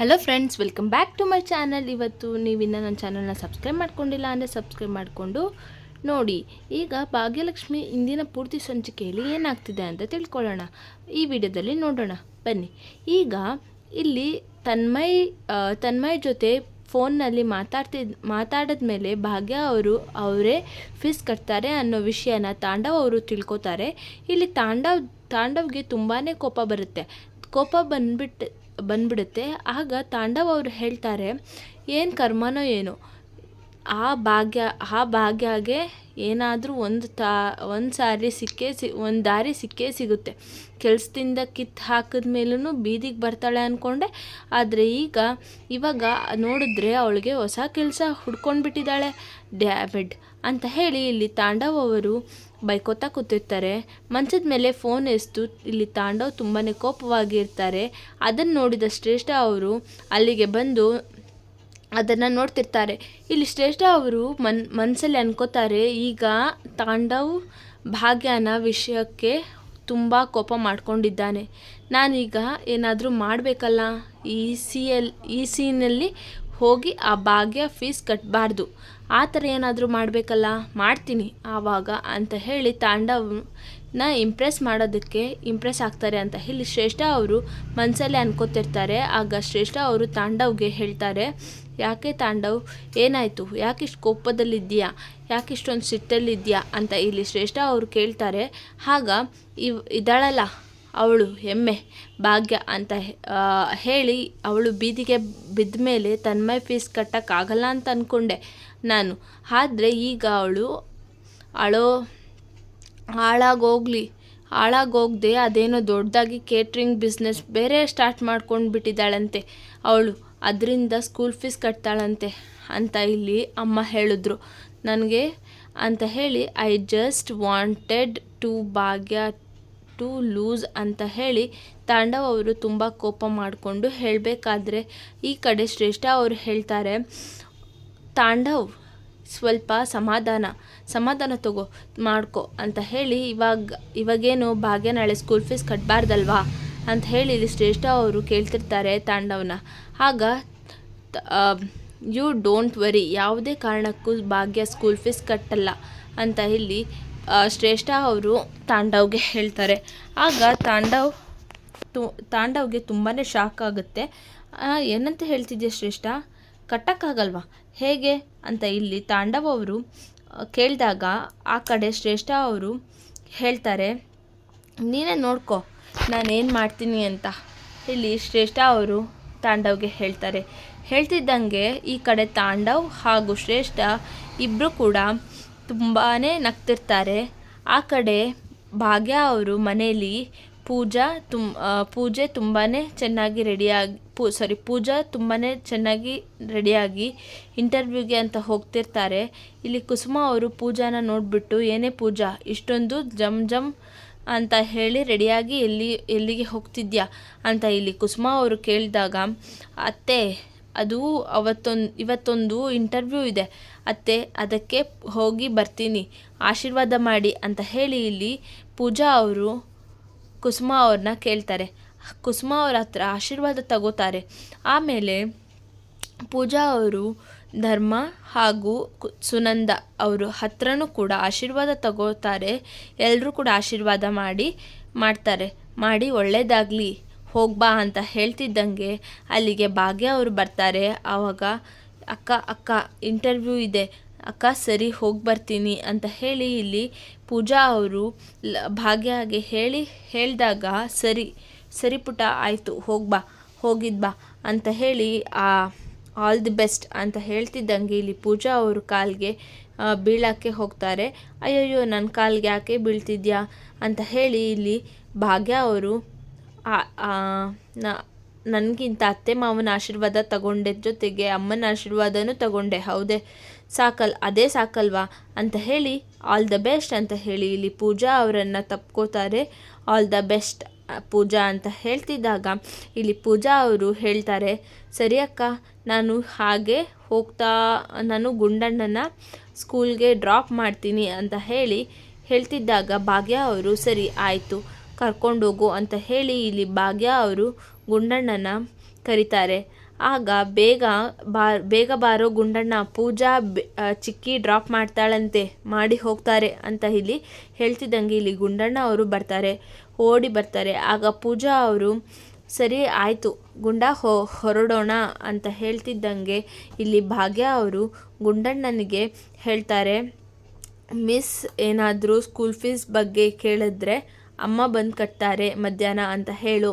Hello friends welcome back to my channel ಇವತ್ತು ನೀವಿನ್ನು ನನ್ನ ಚಾನಲ್ನ ಸಬ್ಸ್ಕ್ರೈಬ್ ಮಾಡ್ಕೊಂಡಿಲ್ಲ ಅಂದರೆ ಸಬ್ಸ್ಕ್ರೈಬ್ ಮಾಡಿಕೊಂಡು ನೋಡಿ. ಈಗ ಭಾಗ್ಯಲಕ್ಷ್ಮಿ ಇಂದಿನ ಪೂರ್ತಿ ಸಂಚಿಕೆಯಲ್ಲಿ ಏನಾಗ್ತಿದೆ ಅಂತ ತಿಳ್ಕೊಳ್ಳೋಣ. ಈ ವಿಡಿಯೋದಲ್ಲಿ ನೋಡೋಣ. ಬನ್ನಿ. ಈಗ ಇಲ್ಲಿ ತನ್ಮಯ್ ತನ್ಮಯ್ ಜೊತೆ ಫೋನ್ನಲ್ಲಿ ಮಾತಾಡ್ತಿದ್ ಮಾತಾಡಿದ ಮೇಲೆ ಭಾಗ್ಯ ಅವರು, ಅವರೇ ಫೀಸ್ ಕಟ್ತಾರೆ ಅನ್ನೋ ವಿಷಯನ ತಾಂಡವ್ ಅವರು ತಿಳ್ಕೊತಾರೆ. ಇಲ್ಲಿ ತಾಂಡವ್, ತಾಂಡವ್ಗೆ ತುಂಬಾ ಕೋಪ ಬರುತ್ತೆ. ಕೋಪ ಬಂದ್ಬಿಟ್ಟು ಬಂದ್ಬಿಡುತ್ತೆ. ಆಗ ತಾಂಡವ್ ಅವರು ಹೇಳ್ತಾರೆ, ಏನು ಕರ್ಮನೋ ಏನೋ, ಆ ಭಾಗ್ಯ, ಆ ಭಾಗ್ಯಗೆ ಏನಾದರೂ ಒಂದು ತಾ, ಒಂದು ಸಾರಿ ಸಿಕ್ಕೇ ಸಿ, ಒಂದು ದಾರಿ ಸಿಕ್ಕೇ ಸಿಗುತ್ತೆ. ಕೆಲಸದಿಂದ ಕಿತ್ತು ಹಾಕಿದ ಮೇಲೂ ಬೀದಿಗೆ ಬರ್ತಾಳೆ ಅಂದ್ಕೊಂಡೆ ಆದರೆ ಈಗ, ಇವಾಗ ನೋಡಿದ್ರೆ ಅವಳಿಗೆ ಹೊಸ ಕೆಲಸ ಹುಡ್ಕೊಂಡ್ಬಿಟ್ಟಿದ್ದಾಳೆ. ಡ್ಯಾವಿಡ್, ಅಂತ ಹೇಳಿ ಇಲ್ಲಿ ತಾಂಡವ್ ಅವರು ಬೈಕೋತಾ ಕೂತಿರ್ತಾರೆ ಮಂಚದ ಮೇಲೆ ಫೋನ್ ಎಸ್ತು, ಇಲ್ಲಿ ತಾಂಡವ್ ತುಂಬಾ ಕೋಪವಾಗಿರ್ತಾರೆ. ಅದನ್ನು ನೋಡಿದ ಶ್ರೇಷ್ಠ ಅವರು ಅಲ್ಲಿಗೆ ಬಂದು ಅದನ್ನು ನೋಡ್ತಿರ್ತಾರೆ. ಇಲ್ಲಿ ಶ್ರೇಷ್ಠ ಅವರು ಮನ್ ಮನಸ್ಸಲ್ಲಿ ಅನ್ಕೋತಾರೆ, ಈಗ ತಾಂಡವ್ ಭಾಗ್ಯನ ವಿಷಯಕ್ಕೆ ತುಂಬ ಕೋಪ ಮಾಡ್ಕೊಂಡಿದ್ದಾನೆ. ನಾನೀಗ ಏನಾದರೂ ಮಾಡಬೇಕಲ್ಲ? ಈ ಸಿ.ಎಲ್ ಈ ಸೀನಲ್ಲಿ ಹೋಗಿ ಆ ಭಾಗ್ಯ ಫೀಸ್ ಕಟ್ಟಬಾರ್ದು ಆ ಥರ ಏನಾದರೂ ಮಾಡಬೇಕಲ್ಲ? ಮಾಡ್ತೀನಿ ಆವಾಗ ಅಂತ ಹೇಳಿ ತಾಂಡವ್ನ ಇಂಪ್ರೆಸ್ ಮಾಡೋದಕ್ಕೆ ಇಂಪ್ರೆಸ್ ಆಗ್ತಾರೆ ಅಂತ ಹೇಳಿ ಶ್ರೇಷ್ಠ ಅವರು ಮನಸಲ್ಲೇ ಅನ್ಕೋತಿರ್ತಾರೆ. ಆಗ ಶ್ರೇಷ್ಠ ಅವರು ತಾಂಡವ್ಗೆ ಹೇಳ್ತಾರೆ, ಯಾಕೆ ತಾಂಡವ್? ಏನಾಯಿತು? ಯಾಕೆ ಇಷ್ಟು ಕೋಪದಲ್ಲಿದ್ದೀಯಾ? ಯಾಕೆ ಇಷ್ಟೊಂದು ಸಿಟ್ಟಲ್ಲಿದ್ದೀಯಾ? ಅಂತ ಇಲ್ಲಿ ಶ್ರೇಷ್ಠ ಅವರು ಕೇಳ್ತಾರೆ. ಆಗ ಇವ್ ಇದ್ದಾಳಲ್ಲ ಅವಳು ಹೆಮ್ಮೆ, ಭಾಗ್ಯ ಅಂತ ಹೇಳಿ ಅವಳು ಬೀದಿಗೆ ಬಿದ್ದ ಮೇಲೆ ತನ್ಮಯ್ ಫೀಸ್ ಕಟ್ಟೋಕ್ಕಾಗಲ್ಲ ಅಂತ ಅಂದ್ಕೊಂಡೆ ನಾನು. ಆದರೆ ಈಗ ಅವಳು ಅಳೋ, ಹಾಳಾಗೋಗ್ಲಿ. ಹಾಳಾಗೋಗ್ದೆ ಅದೇನೋ ದೊಡ್ಡದಾಗಿ ಕೇಟ್ರಿಂಗ್ ಬಿಸ್ನೆಸ್ ಬೇರೆ ಸ್ಟಾರ್ಟ್ ಮಾಡ್ಕೊಂಡು ಬಿಟ್ಟಿದ್ದಾಳಂತೆ ಅವಳು. ಅದರಿಂದ ಸ್ಕೂಲ್ ಫೀಸ್ ಕಟ್ತಾಳಂತೆ ಅಂತ ಇಲ್ಲಿ ಅಮ್ಮ ಹೇಳಿದ್ರು. ನನಗೆ ಅಂತ ಹೇಳಿ I just wanted to Bhagya to lose ಅಂತ ಹೇಳಿ ತಾಂಡವ್ ಅವರು ತುಂಬ ಕೋಪ ಮಾಡಿಕೊಂಡು ಹೇಳಬೇಕಾದ್ರೆ ಈ ಕಡೆ ಶ್ರೇಷ್ಠ ಅವರು ಹೇಳ್ತಾರೆ ತಾಂಡವ್, ಸ್ವಲ್ಪ ಸಮಾಧಾನ ಸಮಾಧಾನ ತಗೋ, ಮಾಡ್ಕೋ ಅಂತ ಹೇಳಿ ಇವಾಗ, ಇವಾಗೇನು ಭಾಗ್ಯ ನಾಳೆ ಸ್ಕೂಲ್ ಫೀಸ್ ಕಟ್ಟಬಾರ್ದಲ್ವಾ ಅಂತ ಹೇಳಿ ಇಲ್ಲಿ ಶ್ರೇಷ್ಠ ಅವರು ಕೇಳ್ತಿರ್ತಾರೆ ತಾಂಡವ್ನ. ಆಗ ಯು ಡೋಂಟ್ ವರಿ ಯಾವುದೇ ಕಾರಣಕ್ಕೂ ಭಾಗ್ಯ ಸ್ಕೂಲ್ ಫೀಸ್ ಕಟ್ಟಲ್ಲ ಅಂತ ಇಲ್ಲಿ ಶ್ರೇಷ್ಠ ಅವರು ತಾಂಡವ್ಗೆ ಹೇಳ್ತಾರೆ. ಆಗ ತಾಂಡವ್ ತು, ತಾಂಡವ್ಗೆ ತುಂಬಾ ಶಾಕ್ ಆಗುತ್ತೆ. ಏನಂತ ಹೇಳ್ತಿದ್ಯಾ ಶ್ರೇಷ್ಠ? ಕಟ್ಟಕ್ಕಾಗಲ್ವಾ? ಹೇಗೆ ಅಂತ ಇಲ್ಲಿ ತಾಂಡವ್ ಅವರು ಕೇಳಿದಾಗ ಆ ಕಡೆ ಶ್ರೇಷ್ಠ ಅವರು ಹೇಳ್ತಾರೆ, ನೀನೇ ನೋಡ್ಕೊ, ನಾನೇನು ಮಾಡ್ತೀನಿ ಅಂತ. ಇಲ್ಲಿ ಶ್ರೇಷ್ಠ ಅವರು ತಾಂಡವ್ಗೆ ಹೇಳ್ತಾರೆ. ಹೇಳ್ತಿದ್ದಂಗೆ ಈ ಕಡೆ ತಾಂಡವ್ ಹಾಗೂ ಶ್ರೇಷ್ಠ ಇಬ್ಬರು ಕೂಡ ತುಂಬಾ ನಗ್ತಿರ್ತಾರೆ. ಆ ಕಡೆ ಭಾಗ್ಯ ಅವರು ಮನೆಯಲ್ಲಿ ಪೂಜಾ ತುಂ ಪೂಜೆ ತುಂಬಾ ಚೆನ್ನಾಗಿ ರೆಡಿಯಾಗಿ ಪೂ ಸಾರಿ ಪೂಜಾ ತುಂಬಾ ಚೆನ್ನಾಗಿ ರೆಡಿಯಾಗಿ ಇಂಟರ್ವ್ಯೂಗೆ ಅಂತ ಹೋಗ್ತಿರ್ತಾರೆ. ಇಲ್ಲಿ ಕುಸುಮ ಅವರು ಪೂಜಾನ ನೋಡಿಬಿಟ್ಟು, ಏನೇ ಪೂಜಾ, ಇಷ್ಟೊಂದು ಜಮ್ ಜಮ್ ಅಂತ ಹೇಳಿ ರೆಡಿಯಾಗಿ ಎಲ್ಲಿ, ಎಲ್ಲಿಗೆ ಹೋಗ್ತಿದ್ಯಾ ಅಂತ ಇಲ್ಲಿ ಕುಸುಮ ಅವರು ಕೇಳಿದಾಗ, ಅತ್ತೆ, ಅದು ಅವತ್ತೊಂದು, ಇವತ್ತೊಂದು ಇಂಟರ್ವ್ಯೂ ಇದೆ. ಅತ್ತೆ, ಅದಕ್ಕೆ ಹೋಗಿ ಬರ್ತೀನಿ, ಆಶೀರ್ವಾದ ಮಾಡಿ ಅಂತ ಹೇಳಿ ಇಲ್ಲಿ ಪೂಜಾ ಅವರು ಕುಸುಮ ಅವ್ರನ್ನ ಕೇಳ್ತಾರೆ. ಕುಸುಮ ಅವ್ರ ಹತ್ರ ಆಶೀರ್ವಾದ ತಗೋತಾರೆ. ಆಮೇಲೆ ಪೂಜಾ ಅವರು ಧರ್ಮ ಹಾಗೂ ಸುನಂದ ಅವರು ಹತ್ರನೂ ಕೂಡ ಆಶೀರ್ವಾದ ತಗೋತಾರೆ. ಎಲ್ಲರೂ ಕೂಡ ಆಶೀರ್ವಾದ ಮಾಡಿ, ಮಾಡ್ತಾರೆ. ಮಾಡಿ ಒಳ್ಳೇದಾಗಲಿ ಹೋಗ್ಬಾ ಅಂತ ಹೇಳ್ತಿದ್ದಂಗೆ ಅಲ್ಲಿಗೆ ಭಾಗ್ಯ ಅವರು ಬರ್ತಾರೆ. ಆವಾಗ ಅಕ್ಕ ಅಕ್ಕ ಇಂಟರ್ವ್ಯೂ ಇದೆ. ಅಕ್ಕ ಸರಿ ಹೋಗಿ ಬರ್ತೀನಿ ಅಂತ ಹೇಳಿ ಇಲ್ಲಿ ಪೂಜಾ ಅವರು ಭಾಗ್ಯಗೆ ಹೇಳಿ ಹೇಳಿದಾಗ ಸರಿ ಸರಿ ಪುಟ ಆಯಿತು ಹೋಗ್ಬಾ ಹೋಗಿದ್ಬಾ ಅಂತ ಹೇಳಿ ಆ ಆಲ್ ದಿ ಬೆಸ್ಟ್ ಅಂತ ಹೇಳ್ತಿದ್ದಂಗೆ ಇಲ್ಲಿ ಪೂಜಾ ಅವರು ಕಾಲ್ಗೆ ಬೀಳಕ್ಕೆ ಹೋಗ್ತಾರೆ. ಅಯ್ಯಯ್ಯೋ ನನ್ನ ಕಾಲ್ಗೆ ಯಾಕೆ ಬೀಳ್ತಿದ್ಯಾ ಅಂತ ಹೇಳಿ ಇಲ್ಲಿ ಭಾಗ್ಯ ಅವರು ನನಗಿಂತ ಅತ್ತೆ ಮಾವನ ಆಶೀರ್ವಾದ ತಗೊಂಡೆ, ಜೊತೆಗೆ ಅಮ್ಮನ ಆಶೀರ್ವಾದನೂ ತಗೊಂಡೆ. ಹೌದೇ? ಸಾಕಲ್, ಅದೇ ಸಾಕಲ್ವಾ? ಅಂತ ಹೇಳಿ, ಆಲ್ ದ ಬೆಸ್ಟ್ ಅಂತ ಹೇಳಿ ಇಲ್ಲಿ ಪೂಜಾ ಅವರನ್ನು ತಪ್ಕೋತಾರೆ. ಆಲ್ ದ ಬೆಸ್ಟ್ ಪೂಜಾ ಅಂತ ಹೇಳ್ತಿದ್ದಾಗ ಇಲ್ಲಿ ಪೂಜಾ ಅವರು ಹೇಳ್ತಾರೆ, ಸರಿ ಅಕ್ಕ, ನಾನು ಹಾಗೆ ಹೋಗ್ತಾ, ನಾನು ಗುಂಡಣ್ಣನ ಸ್ಕೂಲ್ಗೆ ಡ್ರಾಪ್ ಮಾಡ್ತೀನಿ ಅಂತ ಹೇಳಿ ಹೇಳ್ತಿದ್ದಾಗ ಭಾಗ್ಯ ಅವರು, ಸರಿ, ಆಯಿತು, ಕರ್ಕೊಂಡೋಗು ಅಂತ ಹೇಳಿ ಇಲ್ಲಿ ಭಾಗ್ಯ ಅವರು ಗುಂಡಣ್ಣನ ಕರೀತಾರೆ. ಆಗ ಬೇಗ ಬಾ, ಬೇಗ ಬಾರೋ ಗುಂಡಣ್ಣ ಪೂಜಾ ಚಿಕ್ಕಿ ಡ್ರಾಪ್ ಮಾಡ್ತಾಳಂತೆ, ಮಾಡಿ ಹೋಗ್ತಾರೆ ಅಂತ ಇಲ್ಲಿ ಹೇಳ್ತಿದ್ದಂಗೆ ಇಲ್ಲಿ ಗುಂಡಣ್ಣ ಅವರು ಬರ್ತಾರೆ, ಓಡಿ ಬರ್ತಾರೆ. ಆಗ ಪೂಜಾ ಅವರು, ಸರಿ ಆಯಿತು, ಗುಂಡ ಹೊ, ಹೊರಡೋಣ ಅಂತ ಹೇಳ್ತಿದ್ದಂಗೆ ಇಲ್ಲಿ ಭಾಗ್ಯ ಅವರು ಗುಂಡಣ್ಣನಿಗೆ ಹೇಳ್ತಾರೆ, ಮಿಸ್ ಏನಾದರೂ ಸ್ಕೂಲ್ ಫೀಸ್ ಬಗ್ಗೆ ಕೇಳಿದ್ರೆ ಅಮ್ಮ ಬಂದು ಕಟ್ತಾರೆ ಮಧ್ಯಾಹ್ನ ಅಂತ ಹೇಳು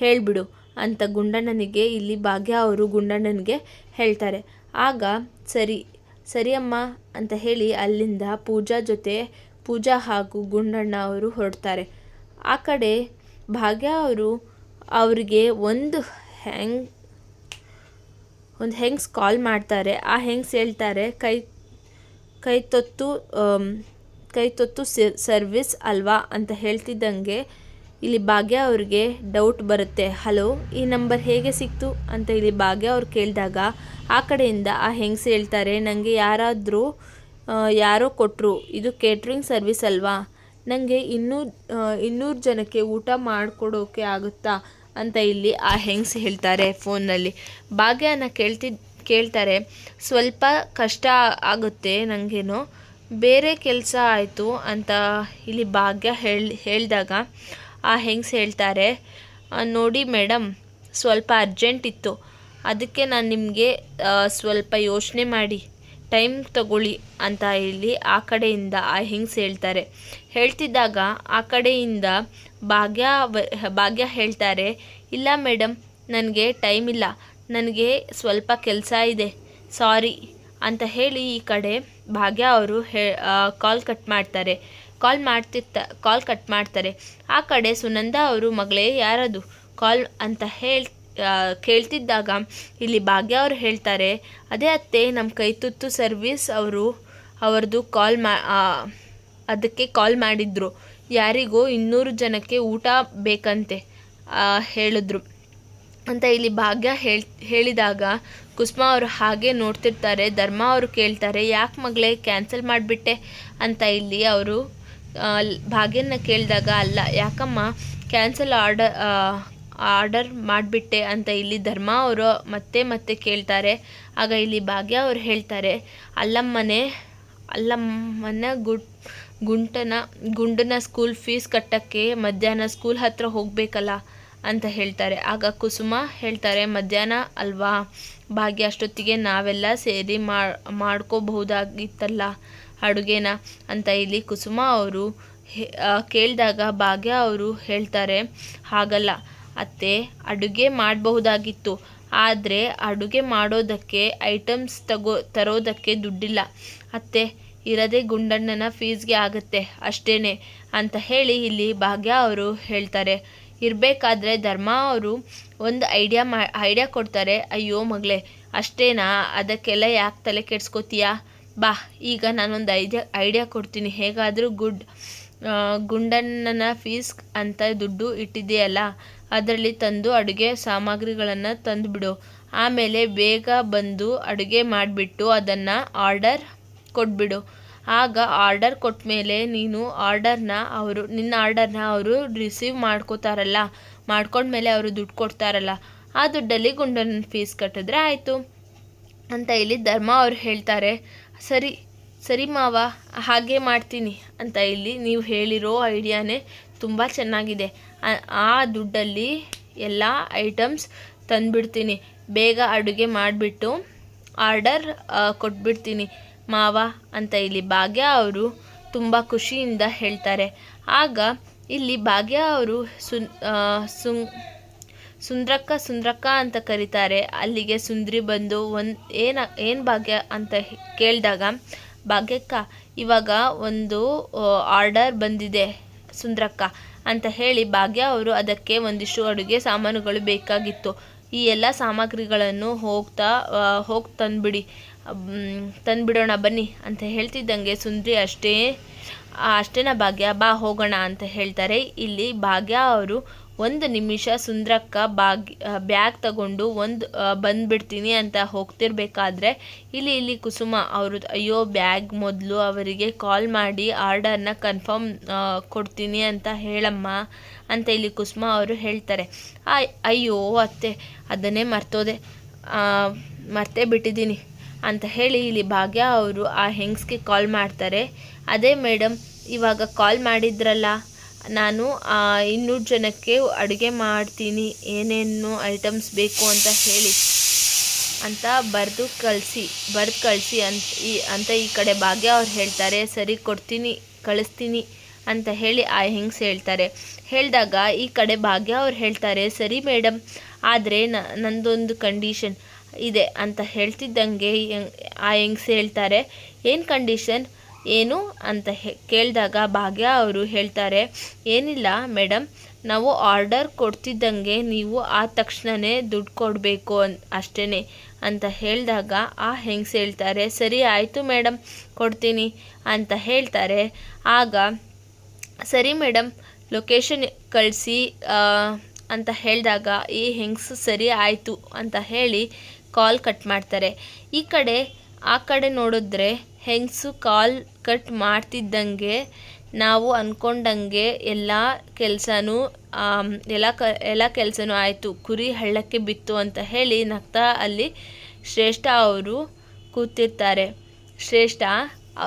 ಹೇಳಿಬಿಡು ಅಂತ ಗುಂಡಣ್ಣನಿಗೆ, ಇಲ್ಲಿ ಭಾಗ್ಯ ಅವರು ಗುಂಡಣ್ಣನಿಗೆ ಹೇಳ್ತಾರೆ. ಆಗ ಸರಿ, ಸರಿಯಮ್ಮ ಅಂತ ಹೇಳಿ ಅಲ್ಲಿಂದ ಪೂಜಾ ಜೊತೆ ಪೂಜಾ ಹಾಗೂ ಗುಂಡಣ್ಣ ಅವರು ಹೊರಡ್ತಾರೆ. ಆ ಕಡೆ ಭಾಗ್ಯ ಅವರು ಅವರಿಗೆ ಒಂದು ಹೆಂಗ್, ಒಂದು ಹೆಂಗ್ಸ್ ಕಾಲ್ ಮಾಡ್ತಾರೆ. ಆ ಹೆಂಗ್ಸ್ ಹೇಳ್ತಾರೆ, ಕೈ ಕೈ ತೊತ್ತು ಕೈ ತೊತ್ತು ಸರ್ವಿಸ್ ಅಲ್ವಾ? ಅಂತ ಹೇಳ್ತಿದ್ದಂಗೆ ಇಲ್ಲಿ ಭಾಗ್ಯ ಅವ್ರಿಗೆ ಡೌಟ್ ಬರುತ್ತೆ. ಹಲೋ ಈ ನಂಬರ್ ಹೇಗೆ ಸಿಕ್ತು? ಅಂತ ಇಲ್ಲಿ ಭಾಗ್ಯ ಅವ್ರು ಕೇಳಿದಾಗ, ಆ ಕಡೆಯಿಂದ ಆ ಹೆಂಗ್ಸ್ ಹೇಳ್ತಾರೆ ನನಗೆ ಯಾರಾದರೂ ಯಾರೋ ಕೊಟ್ಟರು ಇದು ಕೇಟ್ರಿಂಗ್ ಸರ್ವಿಸ್ ಅಲ್ವಾ? ನನಗೆ ಇನ್ನೂ ಇನ್ನೂರು ಜನಕ್ಕೆ ಊಟ ಮಾಡಿಕೊಡೋಕೆ ಆಗುತ್ತಾ? ಅಂತ ಇಲ್ಲಿ ಆ ಹೆಂಗ್ಸ್ ಹೇಳ್ತಾರೆ ಫೋನ್ನಲ್ಲಿ. ಭಾಗ್ಯನ ಕೇಳ್ತಿದ್ ಕೇಳ್ತಾರೆ, ಸ್ವಲ್ಪ ಕಷ್ಟ ಆಗುತ್ತೆ ನನಗೇನೋ ಬೇರೆ ಕೆಲಸ ಆಯಿತು ಅಂತ ಇಲ್ಲಿ ಭಾಗ್ಯ ಹೇಳಿ, ಹೇಳಿದಾಗ ಆ ಹೆಂಗ್ಸ್ ಹೇಳ್ತಾರೆ ನೋಡಿ ಮೇಡಮ್ ಸ್ವಲ್ಪ ಅರ್ಜೆಂಟ್ ಇತ್ತು. ಅದಕ್ಕೆ ನಾನು ನಿಮಗೆ ಸ್ವಲ್ಪ ಯೋಚನೆ ಮಾಡಿ, ಟೈಮ್ ತಗೊಳ್ಳಿ ಅಂತ ಹೇಳಿ ಆ ಕಡೆಯಿಂದ ಆ ಹೆಂಗ್ಸ್ ಹೇಳ್ತಾರೆ. ಹೇಳ್ತಿದ್ದಾಗ ಆ ಕಡೆಯಿಂದ ಭಾಗ್ಯ ಭಾಗ್ಯ ಹೇಳ್ತಾರೆ, ಇಲ್ಲ ಮೇಡಮ್ ನನಗೆ ಟೈಮ್ ಇಲ್ಲ, ನನಗೆ ಸ್ವಲ್ಪ ಕೆಲಸ ಇದೆ, ಸಾರಿ ಅಂತ ಹೇಳಿ ಈ ಕಡೆ ಭಾಗ್ಯ ಅವರು ಹೇ ಕಾಲ್ ಕಟ್ ಮಾಡ್ತಾರೆ. ಕಾಲ್ ಮಾಡ್ತಿರ್ತ ಕಾಲ್ ಕಟ್ ಮಾಡ್ತಾರೆ. ಆ ಕಡೆ ಸುನಂದ ಅವರು, ಮಗಳೇ, ಯಾರದು? ಕಾಲ್ ಅಂತ ಹೇಳ್ ಕೇಳ್ತಿದ್ದಾಗ ಇಲ್ಲಿ ಭಾಗ್ಯ ಅವರು ಹೇಳ್ತಾರೆ, ಅದೇ ಅತ್ತೆ ನಮ್ಮ ಕೈ ತುತ್ತು ಸರ್ವಿಸ್ ಅವರು ಅವ್ರದ್ದು ಕಾಲ್ ಮಾ ಅದಕ್ಕೆ ಕಾಲ್ ಮಾಡಿದ್ರು. ಯಾರಿಗೋ ಇನ್ನೂರು ಜನಕ್ಕೆ ಊಟ ಬೇಕಂತೆ ಹೇಳಿದ್ರು. ಅಂತ ಇಲ್ಲಿ ಭಾಗ್ಯ ಹೇಳ್, ಹೇಳಿದಾಗ ಕುಸ್ಮಾ ಅವರು ಹಾಗೆ ನೋಡ್ತಿರ್ತಾರೆ, ಧರ್ಮ ಅವರು ಕೇಳ್ತಾರೆ, ಯಾಕೆ ಮಗಳೇ, ಕ್ಯಾನ್ಸಲ್ ಮಾಡಿಬಿಟ್ಟೆ? ಅಂತ ಇಲ್ಲಿ ಅವರು ಭಾಗ್ಯನ ಕೇಳಿದಾಗ, ಅಲ್ಲ, ಯಾಕಮ್ಮ ಕ್ಯಾನ್ಸಲ್ ಆರ್ಡರ್ ಆರ್ಡರ್ ಮಾಡಿಬಿಟ್ಟೆ ಅಂತ ಇಲ್ಲಿ ಧರ್ಮ ಅವರು ಮತ್ತೆ ಮತ್ತೆ ಕೇಳ್ತಾರೆ. ಆಗ ಇಲ್ಲಿ ಭಾಗ್ಯ ಅವರು ಹೇಳ್ತಾರೆ, ಅಲ್ಲಮ್ಮನೆ, ಅಲ್ಲಮ್ಮನ ಗುಡ್, ಗುಂಟನ, ಗುಂಡನ ಸ್ಕೂಲ್ ಫೀಸ್ ಕಟ್ಟಕ್ಕೆ ಮಧ್ಯಾಹ್ನ ಸ್ಕೂಲ್ ಹತ್ರ ಹೋಗಬೇಕಲ್ಲ? ಅಂತ ಹೇಳ್ತಾರೆ. ಆಗ ಕುಸುಮ ಹೇಳ್ತಾರೆ, ಮಧ್ಯಾಹ್ನ ಅಲ್ವಾ? ಭಾಗ್ಯ, ಅಷ್ಟೊತ್ತಿಗೆ ನಾವೆಲ್ಲ ಸೇರಿ ಮಾಡ್ಕೋಬಹುದಾಗಿತ್ತಲ್ಲ. ಅಡುಗೆನ ಅಂತ ಇಲ್ಲಿ ಕುಸುಮ ಅವರು ಕೇಳಿದಾಗ ಭಾಗ್ಯ ಅವರು ಹೇಳ್ತಾರೆ, ಹಾಗಲ್ಲ, ಅತ್ತೆ, ಅಡುಗೆ ಮಾಡಬಹುದಾಗಿತ್ತು, ಆದರೆ ಅಡುಗೆ ಮಾಡೋದಕ್ಕೆ ಐಟಮ್ಸ್ ತಗೋ, ತರೋದಕ್ಕೆ ದುಡ್ಡಿಲ್ಲ. ಅತ್ತೆ, ಇರದೇ ಗುಂಡಣ್ಣನ ಫೀಸ್ಗೆ ಆಗುತ್ತೆ, ಅಷ್ಟೇನೆ, ಅಂತ ಹೇಳಿ ಇಲ್ಲಿ ಭಾಗ್ಯ ಅವರು ಹೇಳ್ತಾರೆ. ಇರಬೇಕಾದ್ರೆ ಧರ್ಮ ಅವರು ಒಂದು ಐಡಿಯಾ ಮಾ, ಐಡಿಯಾ ಕೊಡ್ತಾರೆ, ಅಯ್ಯೋ ಮಗಳೇ, ಅಷ್ಟೇನಾ, ಅದಕ್ಕೆಲ್ಲ ಯಾಕೆ ತಲೆ ಕೆಡ್ಸ್ಕೊತೀಯಾ? ಬಾ, ಈಗ ನಾನೊಂದು ಐಡಿಯಾ ಐಡಿಯಾ ಕೊಡ್ತೀನಿ. ಹೇಗಾದರೂ ಗುಡ್ ಗುಂಡಣ್ಣನ ಫೀಸ್ ಅಂತ ದುಡ್ಡು ಇಟ್ಟಿದೆಯಲ್ಲ ಅದರಲ್ಲಿ ತಂದು ಅಡುಗೆ ಸಾಮಗ್ರಿಗಳನ್ನು ತಂದುಬಿಡು. ಆಮೇಲೆ ಬೇಗ ಬಂದು ಅಡುಗೆ ಮಾಡಿಬಿಟ್ಟು ಅದನ್ನು ಆರ್ಡರ್ ಕೊಟ್ಬಿಡು. ಆಗ ಆರ್ಡರ್ ಕೊಟ್ಟ ಮೇಲೆ ನೀನು ಆರ್ಡರ್ನ ಅವರು, ನಿನ್ನ ಆರ್ಡರ್ನ ಅವರು ರಿಸೀವ್ ಮಾಡ್ಕೋತಾರಲ್ಲ, ಮಾಡ್ಕೊಂಡ್ಮೇಲೆ ಅವರು ದುಡ್ಡು ಕೊಡ್ತಾರಲ್ಲ, ಆ ದುಡ್ಡಲ್ಲಿ ಗುಂಡನ ಫೀಸ್ ಕಟ್ಟಿದ್ರೆ ಆಯಿತು. ಅಂತ ಇಲ್ಲಿ ಧರ್ಮ ಅವ್ರು ಹೇಳ್ತಾರೆ. ಸರಿ ಸರಿ ಮಾವ, ಹಾಗೆ ಮಾಡ್ತೀನಿ ಅಂತ ಇಲ್ಲಿ ನೀವು ಹೇಳಿರೋ ಐಡಿಯಾನೇ ತುಂಬ ಚೆನ್ನಾಗಿದೆ. ಆ- ದುಡ್ಡಲ್ಲಿ ಎಲ್ಲ ಐಟಮ್ಸ್ ತಂದುಬಿಡ್ತೀನಿ. ಬೇಗ ಅಡುಗೆ ಮಾಡಿಬಿಟ್ಟು ಆರ್ಡರ್ ಕೊಟ್ಬಿಡ್ತೀನಿ ಮಾವ ಅಂತ ಇಲ್ಲಿ ಭಾಗ್ಯ ಅವರು ತುಂಬ ಖುಷಿಯಿಂದ ಹೇಳ್ತಾರೆ. ಆಗ ಇಲ್ಲಿ ಭಾಗ್ಯ ಅವರು ಸುನ್ ಸುನ್ ಸುಂದ್ರಕ್ಕ ಸುಂದ್ರಕ್ಕ ಅಂತ ಕರೀತಾರೆ. ಅಲ್ಲಿಗೆ ಸುಂದ್ರಿ ಬಂದು ಒಂದು ಏನ, ಏನು ಭಾಗ್ಯ ಅಂತ ಕೇಳಿದಾಗ, ಭಾಗ್ಯಕ್ಕ, ಇವಾಗ ಒಂದು ಆರ್ಡರ್ ಬಂದಿದೆ ಸುಂದ್ರಕ್ಕ ಅಂತ ಹೇಳಿ ಭಾಗ್ಯ ಅವರು ಅದಕ್ಕೆ ಒಂದಿಷ್ಟು ಅಡುಗೆ ಸಾಮಾನುಗಳು ಬೇಕಾಗಿತ್ತು. ಈ ಎಲ್ಲ ಸಾಮಗ್ರಿಗಳನ್ನು ಹೋಗ್ತಾ ಹೋಗಿ ತಂದುಬಿಡಿ ತಂದುಬಿಡೋಣ ಬನ್ನಿ ಅಂತ ಹೇಳ್ತಿದ್ದಂಗೆ ಸುಂದ್ರಿ ಅಷ್ಟೇ ಅಷ್ಟೇನ ಭಾಗ್ಯ ಬಾ ಹೋಗೋಣ ಅಂತ ಹೇಳ್ತಾರೆ. ಇಲ್ಲಿ ಭಾಗ್ಯ ಅವರು ಒಂದು ನಿಮಿಷ ಸುಂದ್ರಕ್ಕ ಬಾಗ್ ಬ್ಯಾಗ್ ತಗೊಂಡು ಒಂದು ಬಂದ್ಬಿಡ್ತೀನಿ ಅಂತ ಹೋಗ್ತಿರ್ಬೇಕಾದ್ರೆ ಇಲ್ಲಿ ಇಲ್ಲಿ ಕುಸುಮ ಅವರು, ಅಯ್ಯೋ, ಬ್ಯಾಗ್ ಮೊದಲು ಅವರಿಗೆ ಕಾಲ್ ಮಾಡಿ ಆರ್ಡರ್ನ ಕನ್ಫರ್ಮ್ ಕೊಡ್ತೀನಿ ಅಂತ ಹೇಳಮ್ಮ ಅಂತ ಇಲ್ಲಿ ಕುಸುಮ ಅವರು ಹೇಳ್ತಾರೆ. ಅಯ್ಯೋ, ಅತ್ತೆ, ಅದನ್ನೇ ಮರ್ತೋದೆ. ಮರ್ತೇ ಬಿಟ್ಟಿದ್ದೀನಿ ಅಂತ ಹೇಳಿ ಇಲ್ಲಿ ಭಾಗ್ಯ ಅವರು ಆ ಹೆಂಗ್ಸ್ಗೆ ಕಾಲ್ ಮಾಡ್ತಾರೆ. ಅದೇ ಮೇಡಮ್ ಇವಾಗ ಕಾಲ್ ಮಾಡಿದ್ರಲ್ಲ ನಾನು ಇನ್ನೂರು ಜನಕ್ಕೆ ಅಡುಗೆ ಮಾಡ್ತೀನಿ, ಏನೇನು ಐಟಮ್ಸ್ ಬೇಕು ಅಂತ ಹೇಳಿ, ಅಂತ ಬರೆದು ಕಳಿಸಿ ಬರೆದು ಕಳಿಸಿ ಅಂತ ಈ ಅಂತ ಈ ಕಡೆ ಭಾಗ್ಯ ಅವ್ರು ಹೇಳ್ತಾರೆ, ಸರಿ ಕೊಡ್ತೀನಿ, ಕಳಿಸ್ತೀನಿ ಅಂತ ಹೇಳಿ ಆ ಹೆಂಗ್ಸ್ ಹೇಳ್ತಾರೆ. ಹೇಳಿದಾಗ ಈ ಕಡೆ ಭಾಗ್ಯ ಅವ್ರು ಹೇಳ್ತಾರೆ, ಸರಿ ಮೇಡಮ್ ಆದರೆ ನಂದೊಂದು ಕಂಡೀಷನ್ ಇದೆ ಅಂತ ಹೇಳ್ತಿದ್ದಂಗೆ ಆ ಹೆಂಗ್ಸ್ ಹೇಳ್ತಾರೆ, ಏನು ಕಂಡೀಷನ್ ಏನು ಅಂತ ಕೇಳಿದಾಗ ಭಾಗ್ಯ ಅವರು ಹೇಳ್ತಾರೆ, ಏನಿಲ್ಲ ಮೇಡಮ್ ನಾವು ಆರ್ಡರ್ ಕೊಡ್ತಿದ್ದಂಗೆ ನೀವು ಆ ತಕ್ಷಣವೇ ದುಡ್ಡು ಕೊಡಬೇಕು ಅನ್ ಅಷ್ಟೇ ಅಂತ ಹೇಳಿದಾಗ ಆ ಹೆಂಗ್ಸ್ ಹೇಳ್ತಾರೆ, ಸರಿ ಆಯಿತು ಮೇಡಮ್ ಕೊಡ್ತೀನಿ ಅಂತ ಹೇಳ್ತಾರೆ. ಆಗ, ಸರಿ ಮೇಡಮ್ ಲೊಕೇಶನ್ ಕಳಿಸಿ ಅಂತ ಹೇಳಿದಾಗ ಈ ಹೆಂಗಸು ಸರಿ ಆಯಿತು ಅಂತ ಹೇಳಿ ಕಾಲ್ ಕಟ್ ಮಾಡ್ತಾರೆ. ಈ ಕಡೆ, ಆ ಕಡೆ ನೋಡಿದ್ರೆ ಹೆಂಗಸು ಕಾಲ್ ಕಟ್ ಮಾಡ್ತಿದ್ದಂಗೆ ನಾವು ಅಂದ್ಕೊಂಡಂಗೆ ಎಲ್ಲ ಕೆಲಸನೂ ಎಲ್ಲ ಕ, ಎಲ್ಲ ಕೆಲಸನೂ ಆಯಿತು. ಕುರಿ ಹಳ್ಳಕ್ಕೆ ಬಿತ್ತು ಅಂತ ಹೇಳಿ ನಗ್ತಾ ಅಲ್ಲಿ ಶ್ರೇಷ್ಠ ಅವರು ಕೂತಿರ್ತಾರೆ. ಶ್ರೇಷ್ಠ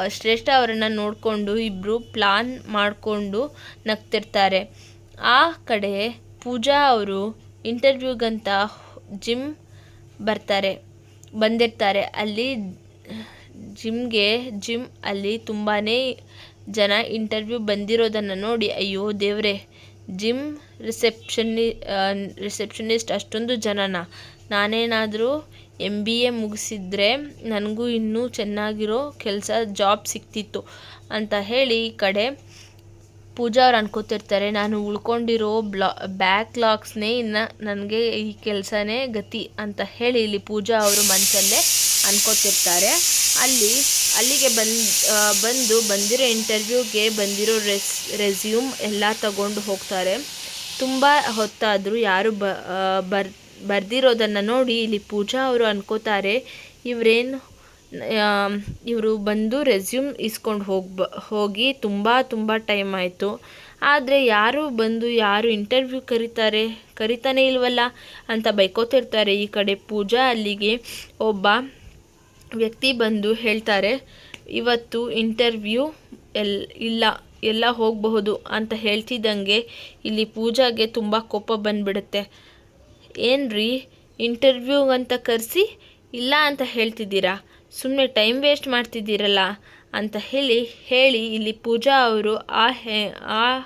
ಶ್ರೇಷ್ಠ ಅವರನ್ನು ನೋಡಿಕೊಂಡು ಇಬ್ಬರು ಪ್ಲಾನ್ ಮಾಡಿಕೊಂಡು ನಗ್ತಿರ್ತಾರೆ. ಆ ಕಡೆ ಪೂಜಾ ಅವರು ಇಂಟರ್ವ್ಯೂಗಂತ ಜಿಮ್ ಬರ್ತಾರೆ. ಬಂದಿರ್ತಾರೆ. ಅಲ್ಲಿ ಜಿಮ್ಗೆ, ಜಿಮ್ ಅಲ್ಲಿ ತುಂಬಾ ಜನ ಇಂಟರ್ವ್ಯೂ ಬಂದಿರೋದನ್ನು ನೋಡಿ, ಅಯ್ಯೋ ದೇವರೇ, ಜಿಮ್ ರಿಸೆಪ್ಷನಿ ರಿಸೆಪ್ಷನಿಸ್ಟ್ ಅಷ್ಟೊಂದು ಜನನ? ನಾನೇನಾದರೂ ಎಂ ಬಿ ಎ ಮುಗಿಸಿದ್ರೆ ನನಗೂ ಇನ್ನೂ ಚೆನ್ನಾಗಿರೋ ಕೆಲಸ ಜಾಬ್ ಸಿಕ್ತಿತ್ತು ಅಂತ ಹೇಳಿ ಈ ಕಡೆ ಪೂಜಾ ಅವ್ರು ಅನ್ಕೋತಿರ್ತಾರೆ. ನಾನು ಉಳ್ಕೊಂಡಿರೋ ಬ್ಲಾ ಬ್ಯಾಕ್ಲಾಗ್ಸ್ನೇ ಇನ್ನು ನನಗೆ ಈ ಕೆಲಸನೇ ಗತಿ ಅಂತ ಹೇಳಿ ಇಲ್ಲಿ ಪೂಜಾ ಅವರು ಮನಸ್ಸಲ್ಲೇ ಅನ್ಕೋತಿರ್ತಾರೆ. ಅಲ್ಲಿ, ಅಲ್ಲಿಗೆ ಬಂದು ಬಂದು ಬಂದಿರೋ ಇಂಟರ್ವ್ಯೂಗೆ ಬಂದಿರೋ ರೆಸ್ ರೆಸ್ಯೂಮ್ ಎಲ್ಲ ತಗೊಂಡು ಹೋಗ್ತಾರೆ. ತುಂಬ ಹೊತ್ತಾದರೂ ಯಾರು ಬ ಬರ್, ಬರೆದಿರೋದನ್ನು ನೋಡಿ ಇಲ್ಲಿ ಪೂಜಾ ಅವರು ಅನ್ಕೋತಾರೆ, ಇವರೇನು ಇವರು ಬಂದು ರೆಸ್ಯೂಮ್ ಇಸ್ಕೊಂಡು ಹೋಗಿ ಹೋಗಿ ತುಂಬ ತುಂಬ ಟೈಮ್ ಆಯಿತು. ಆದರೆ ಯಾರು ಬಂದು, ಯಾರು ಇಂಟರ್ವ್ಯೂ ಕರೀತಾರೆ, ಕರಿತಾನೆ ಇಲ್ವಲ್ಲ ಅಂತ ಬೈಕೋತಿರ್ತಾರೆ. ಈ ಕಡೆ ಪೂಜಾ ಅಲ್ಲಿಗೆ ಒಬ್ಬ ವ್ಯಕ್ತಿ ಬಂದು ಹೇಳ್ತಾರೆ, ಇವತ್ತು ಇಂಟರ್ವ್ಯೂ ಎಲ್, ಇಲ್ಲ, ಎಲ್ಲ ಹೋಗಬಹುದು ಅಂತ ಹೇಳ್ತಿದ್ದಂಗೆ ಇಲ್ಲಿ ಪೂಜಾಗೆ ತುಂಬ ಕೋಪ ಬಂದ್ಬಿಡುತ್ತೆ. ಏನ್ರಿ ಇಂಟರ್ವ್ಯೂ ಅಂತ ಕರೆಸಿ, ಇಲ್ಲ ಅಂತ ಹೇಳ್ತಿದ್ದೀರಾ? ಸುಮ್ಮನೆ ಟೈಮ್ ವೇಸ್ಟ್ ಮಾಡ್ತಿದ್ದೀರಲ್ಲ? ಅಂತ ಹೇಳಿ ಹೇಳಿ ಇಲ್ಲಿ ಪೂಜಾ ಅವರು ಆ ಹೇ, ಆ